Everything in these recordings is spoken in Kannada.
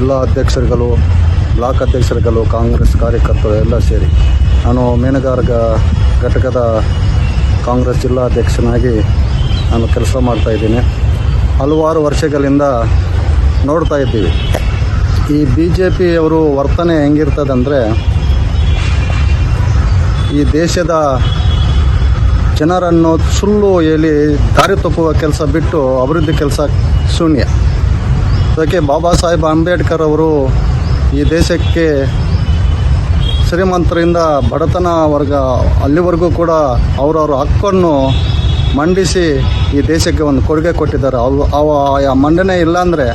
ಜಿಲ್ಲಾ ಅಧ್ಯಕ್ಷರುಗಳು, ಬ್ಲಾಕ್ ಅಧ್ಯಕ್ಷರುಗಳು, ಕಾಂಗ್ರೆಸ್ ಕಾರ್ಯಕರ್ತರು ಎಲ್ಲ ಸೇರಿ ನಾನು ಮೀನುಗಾರಿಕ ಘಟಕದ ಕಾಂಗ್ರೆಸ್ ಜಿಲ್ಲಾ ಅಧ್ಯಕ್ಷನಾಗಿ ನಾನು ಕೆಲಸ ಮಾಡ್ತಾಯಿದ್ದೀನಿ ಹಲವಾರು ವರ್ಷಗಳಿಂದ ನೋಡ್ತಾ ಇದ್ದೀವಿ. ಈ ಬಿ ಜೆ ಪಿಯವರು ವರ್ತನೆ ಹೆಂಗಿರ್ತದಂದರೆ ಈ ದೇಶದ ಜನರನ್ನು ಸುಳ್ಳು ಹೇಳಿ ದಾರಿ ತಪ್ಪುವ ಕೆಲಸ ಬಿಟ್ಟು ಅಭಿವೃದ್ಧಿ ಕೆಲಸ ಶೂನ್ಯ. ಅದಕ್ಕೆ ಬಾಬಾ ಸಾಹೇಬ್ ಅಂಬೇಡ್ಕರ್ ಅವರು ಈ ದೇಶಕ್ಕೆ ಶ್ರೀಮಂತರಿಂದ ಬಡತನ ವರ್ಗ, ಅಲ್ಲಿವರೆಗೂ ಕೂಡ ಅವರವ್ರ ಹಕ್ಕನ್ನು ಮಂಡಿಸಿ ಈ ದೇಶಕ್ಕೆ ಒಂದು ಕೊಡುಗೆ ಕೊಟ್ಟಿದ್ದಾರೆ. ಅವು, ಅವ, ಆ ಮಂಡನೆ ಇಲ್ಲಾಂದರೆ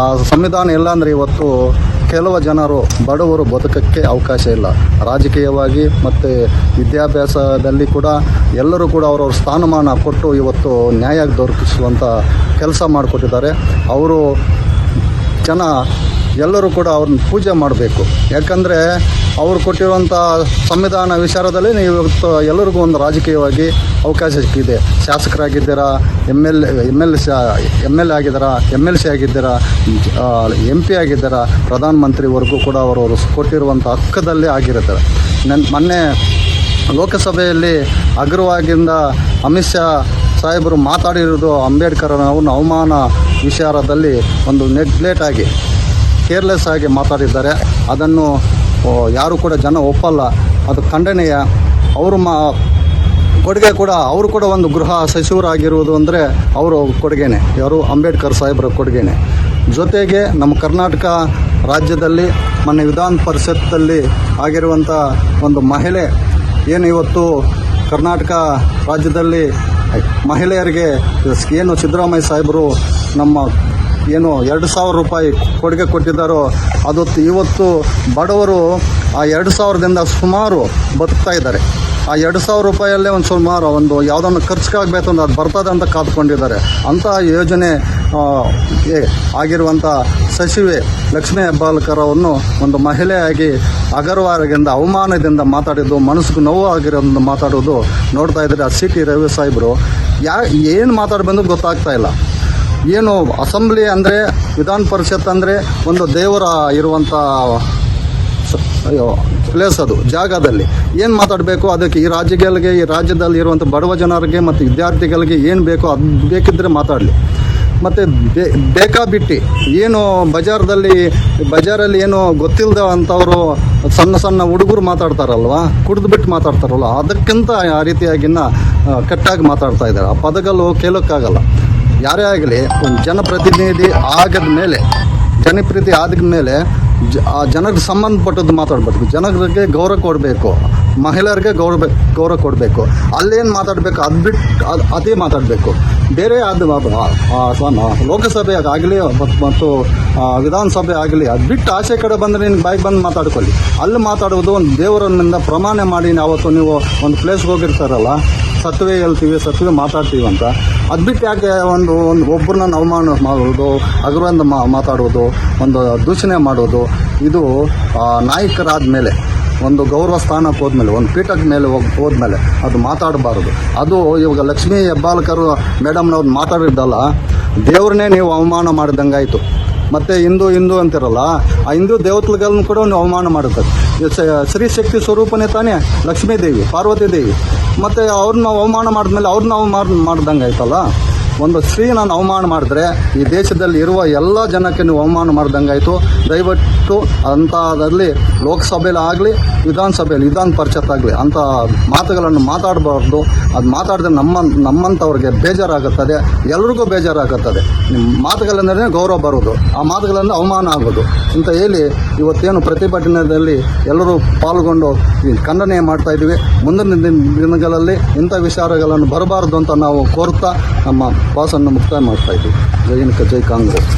ಆ ಸಂವಿಧಾನ ಇಲ್ಲಾಂದರೆ ಇವತ್ತು ಕೆಲವು ಜನರು, ಬಡವರು ಬದುಕಕ್ಕೆ ಅವಕಾಶ ಇಲ್ಲ. ರಾಜಕೀಯವಾಗಿ ಮತ್ತು ವಿದ್ಯಾಭ್ಯಾಸದಲ್ಲಿ ಕೂಡ ಎಲ್ಲರೂ ಕೂಡ ಅವರವ್ರ ಸ್ಥಾನಮಾನ ಕೊಟ್ಟು ಇವತ್ತು ನ್ಯಾಯ ದೊರಕಿಸುವಂಥ ಕೆಲಸ ಮಾಡಿಕೊಟ್ಟಿದ್ದಾರೆ. ಅವರು ಜನ ಎಲ್ಲರೂ ಕೂಡ ಅವ್ರನ್ನ ಪೂಜೆ ಮಾಡಬೇಕು. ಯಾಕಂದರೆ ಅವರು ಕೊಟ್ಟಿರುವಂಥ ಸಂವಿಧಾನ ವಿಚಾರದಲ್ಲಿ ಇವತ್ತು ಎಲ್ಲರಿಗೂ ಒಂದು ರಾಜಕೀಯವಾಗಿ ಅವಕಾಶ ಸಿಕ್ಕಿದೆ. ಶಾಸಕರಾಗಿದ್ದೀರಾ M L M L C M L A ಆಗಿದ್ದಾರಾ M L C ಆಗಿದ್ದೀರಾ ಎಂ ಪಿ ಆಗಿದ್ದಾರಾ, ಪ್ರಧಾನಮಂತ್ರಿವರೆಗೂ ಕೂಡ ಅವರವರು ಕೊಟ್ಟಿರುವಂಥ ಹಕ್ಕದಲ್ಲಿ ಆಗಿರುತ್ತಾರೆ ನನ್ನ ಮೊನ್ನೆ ಲೋಕಸಭೆಯಲ್ಲಿ ಅಗ್ರವಾಗಿಂದ ಅಮಿತ್ ಶಾ ಸಾಹೇಬರು ಮಾತಾಡಿರೋದು ಅಂಬೇಡ್ಕರ್ ಅವನ ಅವಮಾನ ವಿಚಾರದಲ್ಲಿ ಒಂದು ನೆಗ್ಲೆಟ್ ಆಗಿ ಕೇರ್ಲೆಸ್ ಆಗಿ ಮಾತಾಡಿದ್ದಾರೆ. ಅದನ್ನು ಯಾರು ಕೂಡ ಜನ ಒಪ್ಪಲ್ಲ. ಅದು ಖಂಡನೀಯ. ಅವರು ಮಾ, ಕೊಡುಗೆ ಕೂಡ, ಅವರು ಕೂಡ ಒಂದು ಗೃಹ ಸಚಿವರಾಗಿರುವುದು ಅಂದರೆ ಅವರು ಕೊಡುಗೆನೆ. ಯಾರು? ಅಂಬೇಡ್ಕರ್ ಸಾಹೇಬರ ಕೊಡುಗೆನೆ. ಜೊತೆಗೆ ನಮ್ಮ ಕರ್ನಾಟಕ ರಾಜ್ಯದಲ್ಲಿ ಮೊನ್ನೆ ವಿಧಾನ ಪರಿಷತ್ತಲ್ಲಿ ಆಗಿರುವಂಥ ಒಂದು ಮಹಿಳೆ, ಏನು ಇವತ್ತು ಕರ್ನಾಟಕ ರಾಜ್ಯದಲ್ಲಿ ಮಹಿಳೆಯರಿಗೆ ಏನು ಸಿದ್ದರಾಮಯ್ಯ ಸಾಹೇಬರು ನಮ್ಮ ಏನು ಎರಡು ಸಾವಿರ ರೂಪಾಯಿ ಕೊಡುಗೆ ಕೊಟ್ಟಿದ್ದಾರೋ, ಅದು ಇವತ್ತು ಬಡವರು ಆ ಎರಡು ಸಾವಿರದಿಂದ ಸುಮಾರು ಬದುಕ್ತಾ ಇದ್ದಾರೆ. ಆ ಎರಡು ಸಾವಿರ ರೂಪಾಯಲ್ಲೇ ಒಂದು ಸುಮಾರು ಒಂದು ಯಾವುದನ್ನು ಖರ್ಚಿಗಾಗಬೇಕು ಅಂತ ಅದು ಬರ್ತದೆ ಅಂತ ಕಾದ್ಕೊಂಡಿದ್ದಾರೆ. ಅಂಥ ಯೋಜನೆ ಆ, ಆಗಿರುವಂಥ ಸಚಿವೆ ಲಕ್ಷ್ಮೀ ಅವನ್ನು ಒಂದು ಮಹಿಳೆಯಾಗಿ ಅಗರ್ವಾರದಿಂದ ಅವಮಾನದಿಂದ ಮಾತಾಡಿದ್ದು ಮನಸ್ಸಿಗೆ ನೋವು ಆಗಿರೋದನ್ನು ಮಾತಾಡೋದು ನೋಡ್ತಾ ಇದ್ದಾರೆ ಸಿ ಟಿ ರವಿ ಸಾಹೇಬರು. ಯಾ ಏನು ಮಾತಾಡಿ ಬಂದು ಗೊತ್ತಾಗ್ತಾ ಇಲ್ಲ. ಏನು ಅಸೆಂಬ್ಲಿ ಅಂದರೆ ವಿಧಾನ ಪರಿಷತ್ ಅಂದರೆ ಒಂದು ದೇವರ ಇರುವಂಥ ಅಯ್ಯೋ ಪ್ಲೇಸ್ ಅದು ಜಾಗದಲ್ಲಿ. ಏನು ಮಾತಾಡಬೇಕು? ಅದಕ್ಕೆ ಈ ರಾಜ್ಯಗಳಿಗೆ, ಈ ರಾಜ್ಯದಲ್ಲಿ ಇರುವಂಥ ಬಡವ ಜನರಿಗೆ ಮತ್ತು ವಿದ್ಯಾರ್ಥಿಗಳಿಗೆ ಏನು ಬೇಕೋ ಅದು ಬೇಕಿದ್ದರೆ ಮಾತಾಡಲಿ. ಮತ್ತು ಬೇ ಬೇಕಾಬಿಟ್ಟಿ ಏನು ಬಜಾರ್ದಲ್ಲಿ, ಬಜಾರಲ್ಲಿ ಏನು ಗೊತ್ತಿಲ್ಲದ ಅಂಥವರು ಸಣ್ಣ ಸಣ್ಣ ಹುಡುಗರು ಮಾತಾಡ್ತಾರಲ್ವ? ಕುಡಿದು ಬಿಟ್ಟು ಮಾತಾಡ್ತಾರಲ್ವ ಅದಕ್ಕಿಂತ ಆ ರೀತಿಯಾಗಿನ್ನ ಕೆಟ್ಟಾಗಿ ಮಾತಾಡ್ತಾ ಇದ್ದಾರೆ. ಆ ಪದಗಳು ಕೇಳೋಕ್ಕಾಗಲ್ಲ. ಯಾರೇ ಆಗಲಿ, ಒಂದು ಜನಪ್ರತಿನಿಧಿ ಆಗದ ಮೇಲೆ ಜನಪ್ರತಿ ಆದ ಮೇಲೆ ಜ ಆ ಜನಕ್ಕೆ ಸಂಬಂಧಪಟ್ಟದ್ದು ಮಾತಾಡಬೇಕು. ಜನರಿಗೆ ಗೌರವ ಕೊಡಬೇಕು. ಮಹಿಳೆಯರಿಗೆ ಗೌರವ ಗೌರವ ಕೊಡಬೇಕು. ಅಲ್ಲೇನು ಮಾತಾಡಬೇಕು, ಅದು ಬಿಟ್ಟು ಅದು ಅದೇ ಮಾತಾಡಬೇಕು. ಬೇರೆ ಅದು ಲೋಕಸಭೆ ಆಗಲಿ ಮತ್ತು ವಿಧಾನಸಭೆ ಆಗಲಿ, ಅದು ಬಿಟ್ಟು ಆಚೆ ಕಡೆ ಬಂದರೆ ನಿನ್ಗೆ ಬಾಯಿಗೆ ಬಂದು ಮಾತಾಡ್ಕೊಳ್ಳಿ. ಅಲ್ಲಿ ಮಾತಾಡೋದು ಒಂದು ದೇವರನ್ನಿಂದ ಪ್ರಮಾಣ ಮಾಡಿ, ಅವತ್ತು ನೀವು ಒಂದು ಪ್ಲೇಸ್ಗೆ ಹೋಗಿರ್ತಾರಲ್ಲ ಸತ್ವೇ ಹೇಳ್ತೀವಿ ಸತ್ವೇ ಮಾತಾಡ್ತೀವಿ ಅಂತ. ಅದು ಬಿಟ್ಟು ಯಾಕೆ ಒಂದು ಒಂದು ಒಬ್ಬರನ್ನ ಅವಮಾನ ಮಾಡೋದು ಹಗುರದಿಂದ ಮಾ ಮಾತಾಡೋದು ಒಂದು ದೂಷಣೆ ಮಾಡೋದು ಇದು ನಾಯಕರಾದ ಮೇಲೆ, ಒಂದು ಗೌರವ ಸ್ಥಾನಕ್ಕೆ ಹೋದ್ಮೇಲೆ, ಒಂದು ಪೀಠದ ಮೇಲೆ ಹೋಗಿ, ಹೋದ್ಮೇಲೆ ಅದು ಮಾತಾಡಬಾರ್ದು. ಅದು ಇವಾಗ ಲಕ್ಷ್ಮೀ ಹೆಬ್ಬಾಲ್ಕರ್ ಮೇಡಮ್ನವ್ರು ಮಾತಾಡಿದ್ದಲ್ಲ, ದೇವ್ರನ್ನೇ ನೀವು ಅವಮಾನ ಮಾಡಿದಂಗಾಯಿತು. ಮತ್ತು ಹಿಂದೂ ಹಿಂದೂ ಅಂತಿರಲ್ಲ, ಆ ಹಿಂದೂ ದೇವತೆಗಳನ್ನು ಕೂಡ ಒಂದು ಅವಮಾನ ಮಾಡುತ್ತೆ. ಸ್ತ್ರೀ ಶಕ್ತಿ ಸ್ವರೂಪನೇ ತಾನೇ, ಲಕ್ಷ್ಮೀ ದೇವಿ, ಪಾರ್ವತಿ ದೇವಿ. ಮತ್ತು ಅವ್ರನ್ನ ಅವಮಾನ ಮಾಡಿದ್ಮೇಲೆ ಅವ್ರನ್ನ ಅವಮಾನ ಮಾಡ್ದಂಗೆ ಆಯ್ತಲ್ಲ ಒಂದು ಸ್ತ್ರೀನ ಅವಮಾನ ಮಾಡಿದ್ರೆ ಈ ದೇಶದಲ್ಲಿ ಇರುವ ಎಲ್ಲ ಜನಕ್ಕೆ ನೀವು ಅವಮಾನ ಮಾಡ್ದಂಗಾಯಿತು. ದಯವಿಟ್ಟು ಅಂಥದ್ರಲ್ಲಿ ಲೋಕಸಭೆಯಲ್ಲಿ ಆಗಲಿ, ವಿಧಾನಸಭೆಯಲ್ಲಿ ವಿಧಾನ ಪರಿಷತ್ ಆಗಲಿ, ಅಂಥ ಮಾತುಗಳನ್ನು ಮಾತಾಡಬಾರ್ದು. ಅದು ಮಾತಾಡಿದ್ರೆ ನಮ್ಮ, ನಮ್ಮಂಥವ್ರಿಗೆ ಬೇಜಾರಾಗುತ್ತದೆ. ಎಲ್ರಿಗೂ ಬೇಜಾರಾಗುತ್ತದೆ. ನಿಮ್ಮ ಮಾತುಗಳಂದ್ರೆ ಗೌರವ ಬರೋದು. ಆ ಮಾತುಗಳನ್ನು ಅವಮಾನ ಆಗೋದು. ಅಂತ ಹೇಳಿ ಇವತ್ತೇನು ಪ್ರತಿಭಟನೆಯಲ್ಲಿ ಎಲ್ಲರೂ ಪಾಲ್ಗೊಂಡು ಖಂಡನೆ ಮಾಡ್ತಾ ಇದ್ದೀವಿ. ಮುಂದಿನ ದಿನ- ದಿನಗಳಲ್ಲಿ ಇಂಥ ವಿಚಾರಗಳನ್ನು ಬರಬಾರ್ದು ಅಂತ ನಾವು ಕೋರುತ್ತಾ ನಮ್ಮ ಭಾಷನ್ನು ಮುಕ್ತಾಯ ಮಾಡ್ತಾ ಇದ್ದೀವಿ ಜೈ ಕಾಂಗ್ರೆಸ್.